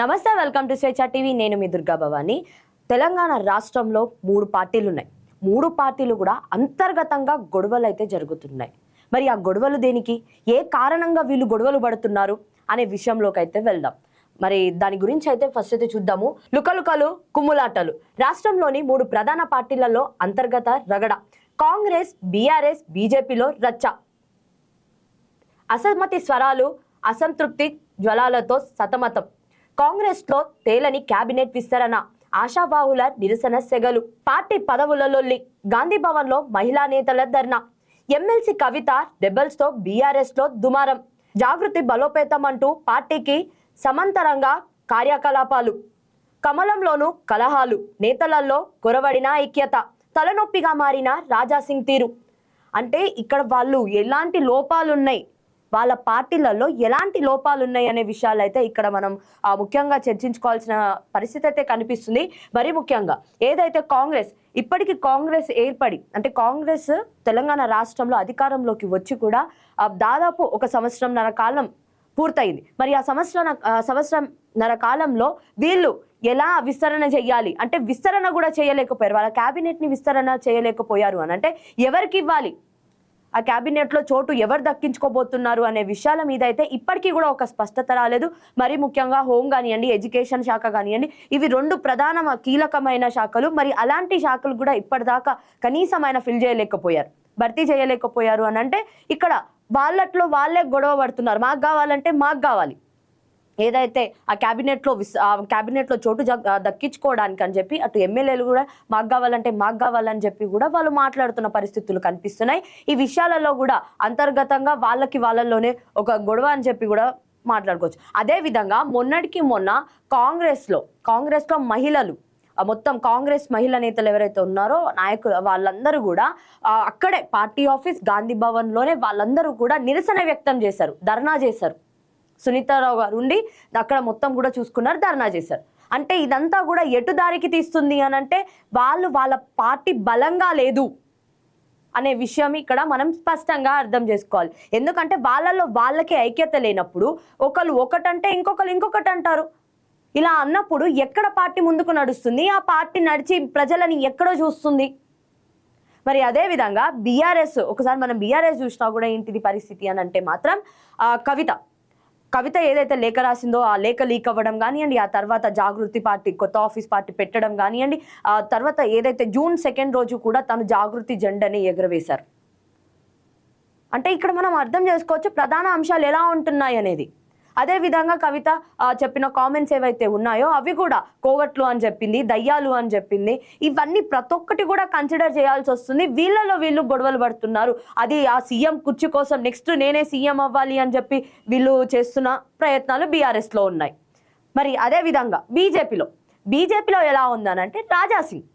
నమస్తే welcome to స్వేచ్ఛ TV. నేను మీ దుర్గా భవాని. తెలంగాణ రాష్ట్రంలో మూడు పార్టీలు ఉన్నాయి మూడు పార్టీలు కూడా అంతర్గతంగా గొడవలు అయితే జరుగుతున్నాయి. మరి ఆ గొడవలు దేనికి? ఏ కారణంగా వీళ్ళు గొడవలు పడుతున్నారు? అనే విషయంలోకి అయితే వెళ్దాం. మరి దాని గురించి అయితే ఫస్ట్ అయితే చూద్దాము. లుకలుకలు కుమ్ములాటలు. రాష్ట్రంలోని మూడు ప్రధాన పార్టీలలో అంతర్గత రగడ. కాంగ్రెస్ బీఆర్ఎస్ బీజేపీలో రచ్చ. అసమ్మతి స్వరాలు అసంతృప్తి జ్వలాలతో సతమతం. కాంగ్రెస్లో తేలని కేబినెట్ విస్తరణ ఆశాబాహుల నిరసన సెగలు పార్టీ పదవులలోల్లి గాంధీ భవన్లో మహిళా నేతల ధర్నా ఎమ్మెల్సీ కవిత రెబల్స్తో బీఆర్ఎస్లో దుమారం జాగృతి బలోపేతం అంటూ పార్టీకి సమాంతరంగా కార్యకలాపాలు. కమలంలోనూ కలహాలు నేతలలో కొరవడిన ఐక్యత తలనొప్పిగా మారిన రాజాసింగ్ తీరు. అంటే ఇక్కడ వాళ్ళు ఎలాంటి లోపాలున్నాయి? వాళ్ళ పార్టీలలో ఎలాంటి లోపాలు ఉన్నాయి అనే విషయాలు అయితే ఇక్కడ మనం ముఖ్యంగా చర్చించుకోవాల్సిన పరిస్థితి అయితే కనిపిస్తుంది. మరీ ముఖ్యంగా ఏదైతే కాంగ్రెస్ ఇప్పటికీ కాంగ్రెస్ ఏర్పడి అంటే కాంగ్రెస్ తెలంగాణ రాష్ట్రంలో అధికారంలోకి వచ్చి కూడా దాదాపు ఒక సంవత్సరంన్నర కాలం పూర్తయింది. మరి ఆ సంవత్సరం సంవత్సరంన్నర కాలంలో వీళ్ళు ఎలా విస్తరణ చేయాలి అంటే విస్తరణ కూడా చేయలేకపోయారు. వాళ్ళ క్యాబినెట్ని విస్తరణ చేయలేకపోయారు అని అంటే ఎవరికి ఇవ్వాలి? ఆ క్యాబినెట్లో చోటు ఎవరు దక్కించుకోబోతున్నారు అనే విషయాల మీద అయితే ఇప్పటికీ కూడా ఒక స్పష్టత రాలేదు. మరి ముఖ్యంగా హోమ్ కానివ్వండి ఎడ్యుకేషన్ శాఖ కానివ్వండి ఇవి రెండు ప్రధాన కీలకమైన శాఖలు. మరి అలాంటి శాఖలు కూడా ఇప్పటిదాకా కనీసమైన ఫిల్ చేయలేకపోయారు. భర్తీ చేయలేకపోయారు అని అంటే ఇక్కడ వాళ్ళట్లో వాళ్ళే గొడవ పడుతున్నారు. మాకు కావాలంటే మాకు కావాలి. ఏదైతే ఆ క్యాబినెట్లో విస్ ఆ క్యాబినెట్లో చోటు దక్కించుకోవడానికి అని చెప్పి అటు ఎమ్మెల్యేలు కూడా మాకు కావాలంటే మాకు కావాలని చెప్పి కూడా వాళ్ళు మాట్లాడుతున్న పరిస్థితులు కనిపిస్తున్నాయి. ఈ విషయాలలో కూడా అంతర్గతంగా వాళ్ళకి వాళ్ళలోనే ఒక గొడవ అని చెప్పి కూడా మాట్లాడుకోవచ్చు. అదే విధంగా మొన్నటికి మొన్న కాంగ్రెస్లో కాంగ్రెస్లో మహిళలు మొత్తం కాంగ్రెస్ మహిళా నేతలు ఎవరైతే ఉన్నారో నాయకులు వాళ్ళందరూ కూడా అక్కడే పార్టీ ఆఫీస్ గాంధీ భవన్లోనే వాళ్ళందరూ కూడా నిరసన వ్యక్తం చేశారు ధర్నా చేశారు. సునీతారావు గారు ఉండి అక్కడ మొత్తం కూడా చూసుకున్నారు ధర్నా చేశారు. అంటే ఇదంతా కూడా ఎటు దారికి తీస్తుంది అని అంటే వాళ్ళు వాళ్ళ పార్టీ బలంగా లేదు అనే విషయం ఇక్కడ మనం స్పష్టంగా అర్థం చేసుకోవాలి. ఎందుకంటే వాళ్ళల్లో వాళ్ళకి ఐక్యత లేనప్పుడు ఒకరు ఒకటంటే ఇంకొకరు ఇంకొకటి అంటారు. ఇలా అన్నప్పుడు ఎక్కడ పార్టీ ముందుకు నడుస్తుంది? ఆ పార్టీ నడిచి ప్రజలని ఎక్కడో చూస్తుంది. మరి అదే విధంగా బీఆర్ఎస్ ఒకసారి మనం బీఆర్ఎస్ చూసినా కూడా ఏంటిది పరిస్థితి అని అంటే మాత్రం ఆ, కవిత. కవిత ఏదైతే లేఖ రాసిందో ఆ లేఖ లీక్ అవ్వడం కానివ్వండి ఆ తర్వాత జాగృతి పార్టీ కొత్త ఆఫీస్ పార్టీ పెట్టడం కానివ్వండి ఆ తర్వాత ఏదైతే జూన్ సెకండ్ రోజు కూడా తను జాగృతి జెండాని ఎగురవేశారు. అంటే ఇక్కడ మనం అర్థం చేసుకోవచ్చు ప్రధాన అంశాలు ఎలా ఉంటున్నాయి అనేది. అదే విధంగా కవిత చెప్పిన కామెంట్స్ ఏవైతే ఉన్నాయో అవి కూడా కోవట్లు అని చెప్పింది దయ్యాలు అని చెప్పింది ఇవన్నీ ప్రతి ఒక్కటి కూడా కన్సిడర్ చేయాల్సి వస్తుంది. వీళ్ళలో వీళ్ళు గొడవలు పడుతున్నారు. అది ఆ సీఎం కుర్చీ కోసం నెక్స్ట్ నేనే సీఎం అవ్వాలి అని చెప్పి వీళ్ళు చేస్తున్న ప్రయత్నాలు బీఆర్ఎస్లో ఉన్నాయి. మరి అదే విధంగా బీజేపీలో బీజేపీలో ఎలా ఉందనంటే రాజాసింగ్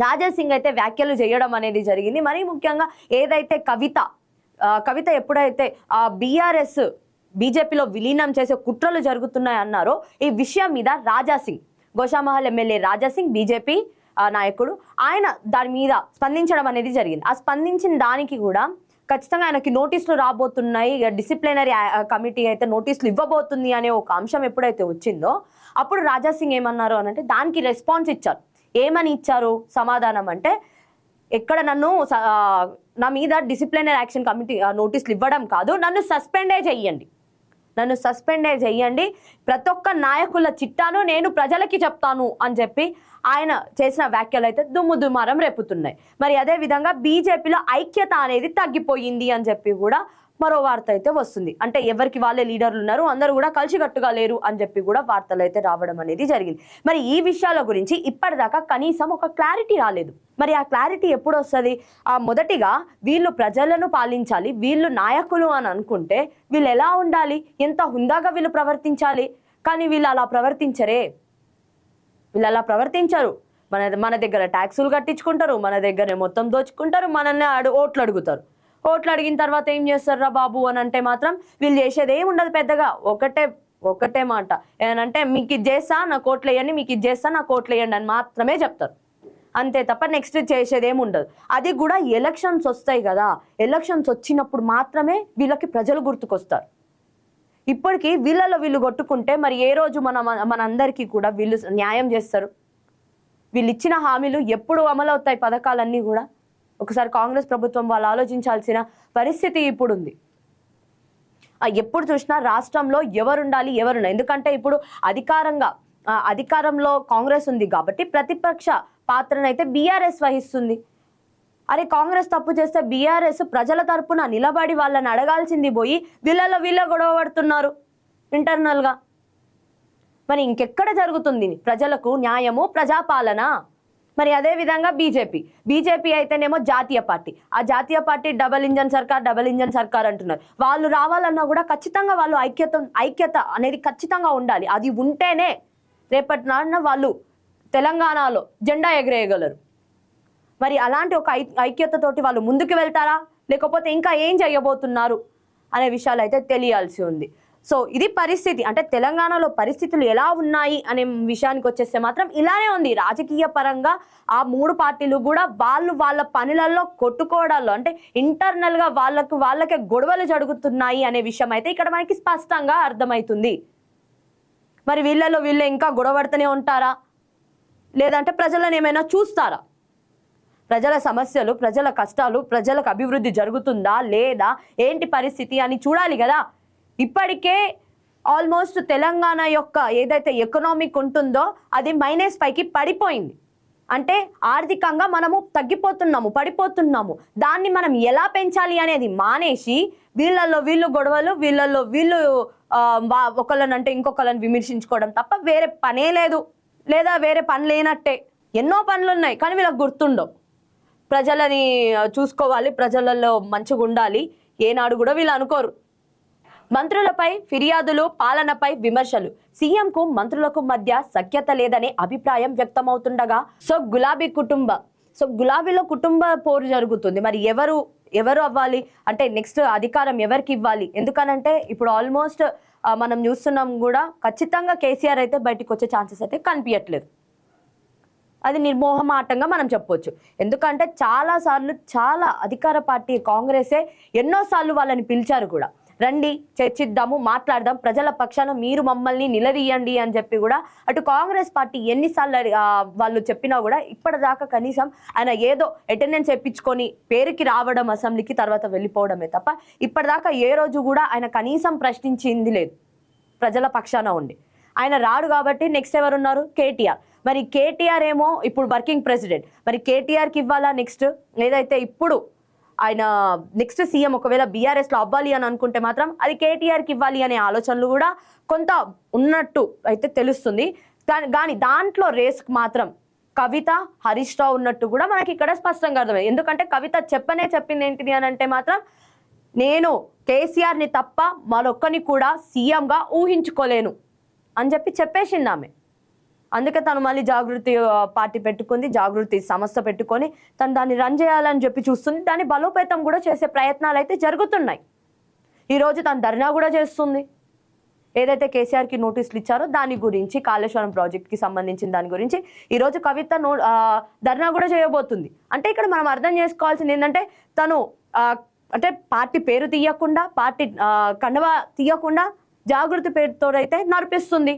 సింగ్. సింగ్ అయితే వ్యాఖ్యలు చేయడం అనేది జరిగింది. మరీ ముఖ్యంగా ఏదైతే కవిత కవిత ఎప్పుడైతే ఆ బీఆర్ఎస్ బీజేపీలో విలీనం చేసే కుట్రలు జరుగుతున్నాయన్నారో ఈ విషయం మీద రాజా సింగ్ గోషామహల్ ఎమ్మెల్యే రాజా సింగ్ బీజేపీ నాయకుడు ఆయన దాని మీద స్పందించడం అనేది జరిగింది. ఆ స్పందించిన దానికి కూడా ఖచ్చితంగా ఆయనకి నోటీసులు రాబోతున్నాయి. డిసిప్లినరీ కమిటీ అయితే నోటీసులు ఇవ్వబోతుంది అనే ఒక అంశం ఎప్పుడైతే వచ్చిందో అప్పుడు రాజా సింగ్ ఏమన్నారు అని అంటే దానికి రెస్పాన్స్ ఇచ్చారు. ఏమని ఇచ్చారు? సమాధానం అంటే ఎక్కడ నన్ను స- నా మీద డిసిప్లినరీ యాక్షన్ కమిటీ నోటీసులు ఇవ్వడం కాదు నన్ను సస్పెండే చెయ్యండి. నన్ను సస్పెండే చేయండి ప్రతి ఒక్క నాయకుల చిట్టాను నేను ప్రజలకి చెప్తాను అని చెప్పి ఆయన చేసిన వ్యాఖ్యలు అయితే దుమ్ము దుమారం రేపుతున్నాయి. మరి అదే విధంగా బీజేపీలో ఐక్యత అనేది తగ్గిపోయింది అని చెప్పి కూడా మరో వార్త అయితే వస్తుంది. అంటే ఎవరికి వాళ్ళే లీడర్లు ఉన్నారు అందరూ కూడా కలిసికట్టుగా లేరు అని చెప్పి కూడా వార్తలు అయితే రావడం అనేది జరిగింది. మరి ఈ విషయాల గురించి ఇప్పటిదాకా కనీసం ఒక క్లారిటీ రాలేదు. మరి ఆ క్లారిటీ ఎప్పుడు వస్తుంది? ఆ మొదటిగా వీళ్ళు ప్రజలను పాలించాలి వీళ్ళు నాయకులు అని అనుకుంటే వీళ్ళు ఎలా ఉండాలి? ఎంత హుందాగా వీళ్ళు ప్రవర్తించాలి? కానీ వీళ్ళు అలా ప్రవర్తించరే. వీళ్ళు అలా ప్రవర్తించరు. మన మన దగ్గర ట్యాక్సులు కట్టించుకుంటారు మన దగ్గర మొత్తం దోచుకుంటారు మనల్ని అడు ఓట్లు అడుగుతారు. ఓట్లు అడిగిన తర్వాత ఏం చేస్తారా బాబు అని అంటే మాత్రం వీళ్ళు చేసేది ఏమి ఉండదు పెద్దగా. ఒకటే ఒకటే మాట. ఏనంటే మీకు ఇది చేస్తా నా కోట్లు వేయండి మీకు ఇది చేస్తా నా కోట్లు వేయండి అని మాత్రమే చెప్తారు. అంతే తప్ప నెక్స్ట్ చేసేది ఏమి ఉండదు. అది కూడా ఎలక్షన్స్ వస్తాయి కదా. ఎలక్షన్స్ వచ్చినప్పుడు మాత్రమే వీళ్ళకి ప్రజలు గుర్తుకొస్తారు. ఇప్పటికీ వీళ్ళలో వీళ్ళు కొట్టుకుంటే మరి ఏ రోజు మన మనందరికీ కూడా వీళ్ళు న్యాయం చేస్తారు? వీళ్ళు ఇచ్చిన హామీలు ఎప్పుడు అమలవుతాయి పథకాలన్నీ కూడా? ఒకసారి కాంగ్రెస్ ప్రభుత్వం వాళ్ళు ఆలోచించాల్సిన పరిస్థితి ఇప్పుడు ఉంది ఎప్పుడు చూసినా రాష్ట్రంలో ఎవరుండాలి ఎవరుండాలి ఎందుకంటే ఇప్పుడు అధికారంగా అధికారంలో కాంగ్రెస్ ఉంది కాబట్టి ప్రతిపక్ష పాత్రనైతే బీఆర్ఎస్ వహిస్తుంది. అరే కాంగ్రెస్ తప్పు చేస్తే బీఆర్ఎస్ ప్రజల తరపున నిలబడి వాళ్ళని అడగాల్సింది పోయి వీళ్ళలో వీళ్ళ గొడవ పడుతున్నారు ఇంటర్నల్గా. మరి ఇంకెక్కడ జరుగుతుంది? ప్రజలకు న్యాయము ప్రజాపాలన? మరి అదే విధంగా బీజేపీ. బీజేపీ అయితేనేమో జాతీయ పార్టీ. ఆ జాతీయ పార్టీ డబల్ ఇంజన్ సర్కార్ డబల్ ఇంజన్ సర్కార్ అంటున్నారు. వాళ్ళు రావాలన్నా కూడా ఖచ్చితంగా వాళ్ళు ఐక్యత ఐక్యత అనేది ఖచ్చితంగా ఉండాలి. అది ఉంటేనే రేపటి నాడున వాళ్ళు తెలంగాణలో జెండా ఎగరేయగలరు. మరి అలాంటి ఒక ఐ ఐక్యతతోటి వాళ్ళు ముందుకు వెళ్తారా? లేకపోతే ఇంకా ఏం చేయబోతున్నారు? అనే విషయాలు అయితే తెలియాల్సి ఉంది. సో ఇది పరిస్థితి. అంటే తెలంగాణలో పరిస్థితులు ఎలా ఉన్నాయి అనే విషయానికి వచ్చేస్తే మాత్రం ఇలానే ఉంది. రాజకీయ పరంగా ఆ మూడు పార్టీలు కూడా వాళ్ళు వాళ్ళ పనులలో కొట్టుకోవడాల్లో అంటే ఇంటర్నల్గా వాళ్ళకు వాళ్ళకే గొడవలు జరుగుతున్నాయి అనే విషయం అయితే ఇక్కడ మనకి స్పష్టంగా అర్థమవుతుంది. మరి వీళ్ళలో వీళ్ళు ఇంకా గొడవడుతూనే ఉంటారా? లేదంటే ప్రజలను ఏమైనా చూస్తారా? ప్రజల సమస్యలు ప్రజల కష్టాలు ప్రజలకు అభివృద్ధి జరుగుతుందా లేదా ఏంటి పరిస్థితి అని చూడాలి కదా. ఇప్పటికే ఆల్మోస్ట్ తెలంగాణ యొక్క ఏదైతే ఎకనామిక్ ఉంటుందో అది మైనస్ పైకి పడిపోయింది. అంటే ఆర్థికంగా మనము తగ్గిపోతున్నాము పడిపోతున్నాము. దాన్ని మనం ఎలా పెంచాలి అనేది మానేసి వీళ్ళల్లో వీళ్ళు గొడవలు వీళ్ళల్లో వీళ్ళు ఒకళ్ళని అంటే ఒకళ్ళనంటే ఇంకొకళ్ళని విమర్శించుకోవడం తప్ప వేరే పనే లేదు. లేదా వేరే పని లేనట్టే. ఎన్నో పనులు ఉన్నాయి కానీ వీళ్ళకి గుర్తుండవు. ప్రజలని చూసుకోవాలి ప్రజలలో మంచిగా ఉండాలి ఏనాడు కూడా వీళ్ళు అనుకోరు. మంత్రులపై ఫిర్యాదులు పాలనపై విమర్శలు. సీఎంకు మంత్రులకు మధ్య సఖ్యత లేదనే అభిప్రాయం వ్యక్తమవుతుండగా సో గులాబీ కుటుంబ సో గులాబీలో కుటుంబ పోరు జరుగుతుంది. మరి ఎవరు ఎవరు అవ్వాలి? అంటే నెక్స్ట్ అధికారం ఎవరికి ఇవ్వాలి? ఎందుకనంటే ఇప్పుడు ఆల్మోస్ట్ మనం చూస్తున్నాం కూడా ఖచ్చితంగా కేసీఆర్ అయితే బయటకు వచ్చే ఛాన్సెస్ అయితే కనిపించట్లేదు అది నిర్మోహమాటంగా మనం చెప్పొచ్చు. ఎందుకంటే చాలా సార్లు చాలా అధికార పార్టీ కాంగ్రెసే ఎన్నోసార్లు వాళ్ళని పిలిచారు కూడా. రండి చర్చిద్దాము మాట్లాడదాం ప్రజల పక్షాన మీరు మమ్మల్ని నిలదీయండి అని చెప్పి కూడా అటు కాంగ్రెస్ పార్టీ ఎన్నిసార్లు వాళ్ళు చెప్పినా కూడా ఇప్పటిదాకా కనీసం ఆయన ఏదో అటెండెన్స్ చెప్పించుకొని పేరుకి రావడం అసెంబ్లీకి తర్వాత వెళ్ళిపోవడమే తప్ప ఇప్పటిదాకా ఏ రోజు కూడా ఆయన కనీసం ప్రశ్నించింది లేదు. ప్రజల పక్షాన ఉండి. ఆయన రాడు కాబట్టి నెక్స్ట్ ఎవరు ఉన్నారు కేటీఆర్. మరి కేటీఆర్ ఏమో ఇప్పుడు వర్కింగ్ ప్రెసిడెంట్. మరి కేటీఆర్కి ఇవ్వాలా నెక్స్ట్? ఏదైతే ఇప్పుడు ఆయన నెక్స్ట్ సీఎం ఒకవేళ బీఆర్ఎస్లో అవ్వాలి అని అనుకుంటే మాత్రం అది కేటీఆర్కి ఇవ్వాలి అనే ఆలోచనలు కూడా కొంత ఉన్నట్టు అయితే తెలుస్తుంది. కానీ కానీ దాంట్లో రేస్క్ మాత్రం కవిత హరీష్ రావు ఉన్నట్టు కూడా మనకి ఇక్కడ స్పష్టంగా అర్థమైంది. ఎందుకంటే కవిత చెప్పనే చెప్పింది ఏంటిది అని అంటే మాత్రం నేను కేసీఆర్ని తప్ప మరొక్కని కూడా సీఎంగా ఊహించుకోలేను అని చెప్పి చెప్పేసింది ఆమె. అందుకే తను మళ్ళీ జాగృతి పార్టీ పెట్టుకుంది జాగృతి సంస్థ పెట్టుకొని తను దాన్ని రన్ చేయాలని చెప్పి చూస్తుంది. దాన్ని బలోపేతం కూడా చేసే ప్రయత్నాలు అయితే జరుగుతున్నాయి. ఈరోజు తను ధర్నా కూడా చేస్తుంది. ఏదైతే కేసీఆర్కి నోటీసులు ఇచ్చారో దాని గురించి కాళేశ్వరం ప్రాజెక్ట్కి సంబంధించిన దాని గురించి ఈరోజు కవిత నో ధర్నా కూడా చేయబోతుంది. అంటే ఇక్కడ మనం అర్థం చేసుకోవాల్సింది ఏంటంటే తను అంటే పార్టీ పేరు తీయకుండా పార్టీ కండవ తీయకుండా జాగృతి పేరుతోడైతే నడిపిస్తుంది.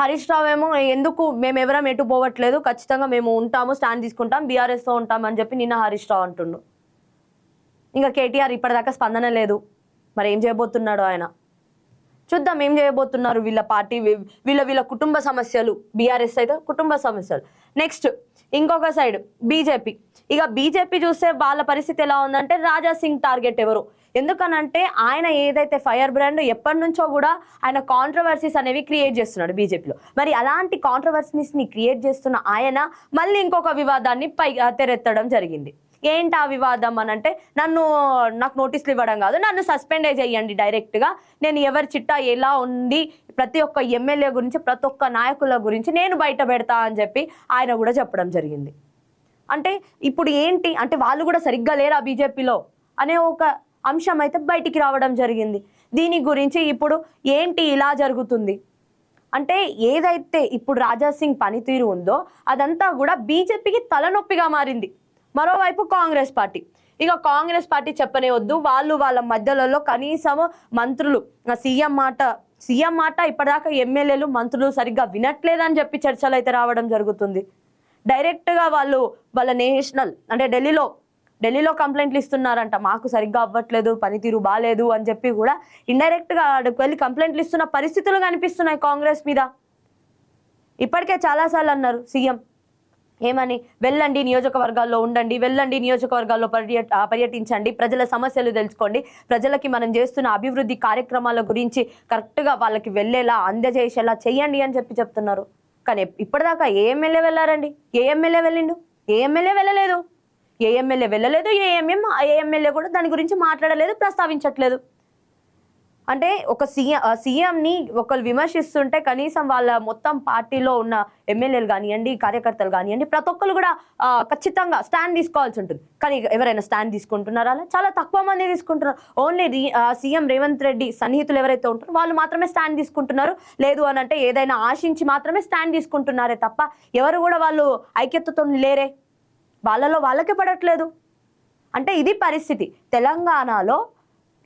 హరీష్ రావు ఏమో ఎందుకు మేము ఎవరం ఎటు పోవట్లేదు? ఖచ్చితంగా మేము ఉంటాము స్టాండ్ తీసుకుంటాం బీఆర్ఎస్తో ఉంటాం అని చెప్పి నిన్న హరీష్ రావు అంటుండు. ఇంకా కేటీఆర్ ఇప్పటిదాకా స్పందన లేదు. మరి ఏం చేయబోతున్నాడు ఆయన? చూద్దాం ఏం చేయబోతున్నారు వీళ్ళ పార్టీ వీళ్ళ వీళ్ళ కుటుంబ సమస్యలు. బీఆర్ఎస్ అయితే కుటుంబ సమస్యలు. నెక్స్ట్ ఇంకొక సైడ్ బీజేపీ. ఇక బీజేపీ చూస్తే వాళ్ళ పరిస్థితి ఎలా ఉందంటే రాజా సింగ్ టార్గెట్ ఎవరు? ఎందుకనంటే ఆయన ఏదైతే ఫైర్ బ్రాండ్ ఎప్పటి నుంచో కూడా ఆయన కాంట్రవర్సీస్ అనేవి క్రియేట్ చేస్తున్నాడు బీజేపీలో మరి అలాంటి కాంట్రవర్సీస్ని క్రియేట్ చేస్తున్న ఆయన మళ్ళీ ఇంకొక వివాదాన్ని పై తెరెత్తడం జరిగింది. ఏంటి ఆ వివాదం అని అంటే నన్ను నాకు నోటీసులు ఇవ్వడం కాదు నన్ను సస్పెండ్ చేయండి డైరెక్ట్గా నేను ఎవరి చిట్టా ఎలా ఉంది ప్రతి ఒక్క ఎమ్మెల్యే గురించి ప్రతి ఒక్క నాయకుల గురించి నేను బయట పెడతా అని చెప్పి ఆయన కూడా చెప్పడం జరిగింది. అంటే ఇప్పుడు ఏంటి అంటే వాళ్ళు కూడా సరిగ్గా లేరా బీజేపీలో అనే ఒక అంశం అయితే బయటికి రావడం జరిగింది. దీని గురించి ఇప్పుడు ఏంటి ఇలా జరుగుతుంది? అంటే ఏదైతే ఇప్పుడు రాజా సింగ్ పనితీరు ఉందో అదంతా కూడా బీజేపీకి తలనొప్పిగా మారింది. మరోవైపు కాంగ్రెస్ పార్టీ. ఇక కాంగ్రెస్ పార్టీ చెప్పనే వద్దు. వాళ్ళు వాళ్ళ మధ్యలలో కనీసం మంత్రులు సీఎం మాట సీఎం మాట ఇప్పటిదాకా ఎమ్మెల్యేలు మంత్రులు సరిగ్గా వినట్లేదని చెప్పి చర్చలు అయితే రావడం జరుగుతుంది. డైరెక్ట్గా వాళ్ళు వాళ్ళ నేషనల్ అంటే ఢిల్లీలో ఢిల్లీలో కంప్లైంట్లు ఇస్తున్నారంట. మాకు సరిగ్గా అవ్వట్లేదు పనితీరు బాగాలేదు అని చెప్పి కూడా ఇండైరెక్ట్గా అక్కడికి వెళ్ళి కంప్లైంట్లు ఇస్తున్న పరిస్థితులు కనిపిస్తున్నాయి కాంగ్రెస్ మీద. ఇప్పటికే చాలాసార్లు అన్నారు సీఎం. ఏమని? వెళ్ళండి నియోజకవర్గాల్లో ఉండండి వెళ్ళండి నియోజకవర్గాల్లో పర్య పర్యటించండి ప్రజల సమస్యలు తెలుసుకోండి. ప్రజలకి మనం చేస్తున్న అభివృద్ధి కార్యక్రమాల గురించి కరెక్ట్గా వాళ్ళకి వెళ్ళేలా అందజేసేలా చేయండి అని చెప్పి చెప్తున్నారు. కానీ ఇప్పటిదాకా ఏ ఎమ్మెల్యే వెళ్ళారండి ఏ ఎమ్మెల్యే వెళ్ళిండు? ఏ ఎమ్మెల్యే వెళ్ళలేదు? ఏ ఎమ్మెల్యే వెళ్ళలేదు ఏ ఎంఎం ఏ ఎమ్మెల్యే కూడా దాని గురించి మాట్లాడలేదు ప్రస్తావించట్లేదు. అంటే ఒక సీఎం సీఎంని ఒకరు విమర్శిస్తుంటే కనీసం వాళ్ళ మొత్తం పార్టీలో ఉన్న ఎమ్మెల్యేలు కానివ్వండి కార్యకర్తలు కానివ్వండి ప్రతి ఒక్కరు కూడా ఖచ్చితంగా స్టాండ్ తీసుకోవాల్సి ఉంటుంది. కానీ ఎవరైనా స్టాండ్ తీసుకుంటున్నారా? అలా చాలా తక్కువ మంది తీసుకుంటున్నారు. ఓన్లీ సీఎం రేవంత్ రెడ్డి సన్నిహితులు ఎవరైతే ఉంటారో వాళ్ళు మాత్రమే స్టాండ్ తీసుకుంటున్నారు. లేదు అని అంటే ఏదైనా ఆశించి మాత్రమే స్టాండ్ తీసుకుంటున్నారే తప్ప ఎవరు కూడా వాళ్ళు ఐక్యతతో లేరే. వాళ్ళలో వాళ్ళకే పడట్లేదు. అంటే ఇది పరిస్థితి. తెలంగాణలో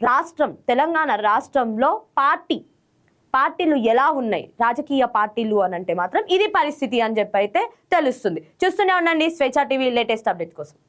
రాష్ట్రం తెలంగాణ రాష్ట్రంలో పార్టీ పార్టీలు ఎలా ఉన్నాయి? రాజకీయ పార్టీలు అని అంటే మాత్రం ఇది పరిస్థితి అని చెప్పి అయితే తెలుస్తుంది. చూస్తూనే ఉండండి స్వేచ్ఛ టీవీ లేటెస్ట్ అప్డేట్ కోసం.